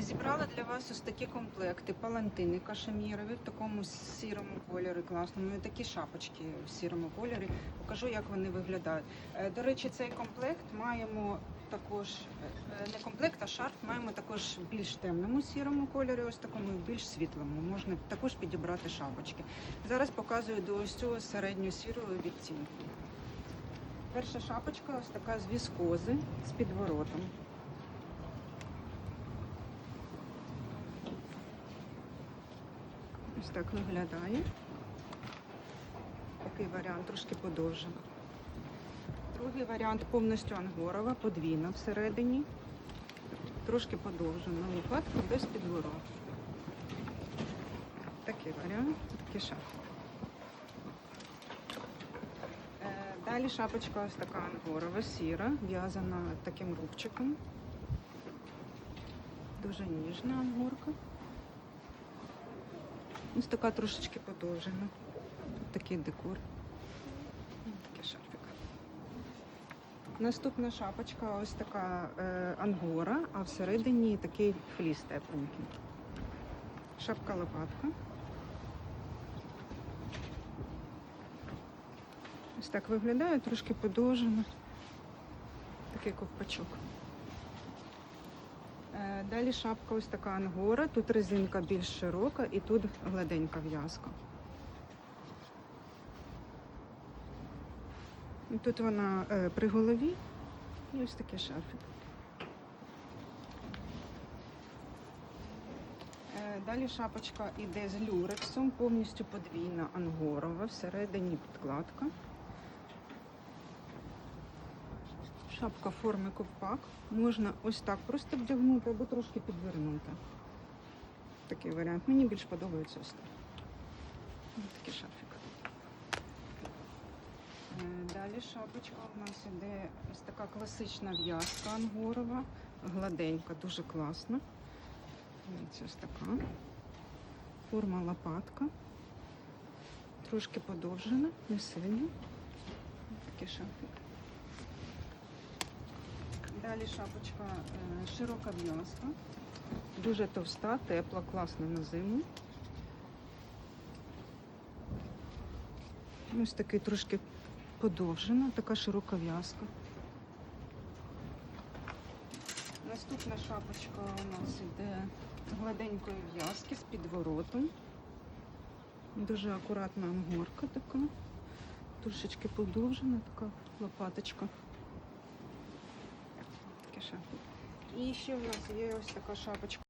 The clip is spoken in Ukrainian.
Зібрала для вас ось такі комплекти, палантини кашемірові в такому сірому кольорі класному. І такі шапочки в сірому кольорі. Покажу, як вони виглядають. Е, До речі, цей комплект маємо також е, не комплект, а шарф маємо також в більш темному сірому кольорі, ось такому і більш світлому. Можна також підібрати шапочки. Зараз показую до ось цього середньо сірого відтінку. Перша шапочка ось така з віскози з підворотом. Ось так виглядає. Такий варіант трошки подовжений. Другий варіант повністю ангорова, подвійна всередині. Трошки подовжена лопатка без підвороту. Такий варіант, такий шапка. Е, Далі шапочка ось така ангорова, сіра, в'язана таким рубчиком. Дуже ніжна ангорка. Ось така трошечки подовжена. Такий декор. Такий шарфик. Наступна шапочка ось така е, ангора, а всередині такий фліс тепленький. Шапка лопатка. Ось так виглядає, трошки подовжена. Такий ковпачок. Е, Далі шапка ось така ангора, тут резинка більш широка і тут гладенька в'язка. Тут вона е, при голові і ось такий шарфик. Е, Далі шапочка йде з люрексом, повністю подвійна ангорова, всередині підкладка. Шапка форми ковпак. Можна ось так просто вдягнути або трошки підвернути. Такий варіант. Мені більш подобається ось так. Ось такий шарфик. Е, Далі шапочка у нас іде ось така класична в'язка ангорова, гладенька, дуже класна. Ось ось така. Форма лопатка. Трошки подовжена, не сильно. Такий шарфик. Далі шапочка е, широка в'язка, дуже товста, тепла, класна на зиму. Ось такий трошки подовжена, така широка в'язка. Наступна шапочка у нас іде гладенької в'язки з підворотом. Дуже акуратна ангорка така, трошечки подовжена, така лопаточка. Шапок. І ще в нас є ось така шапочка.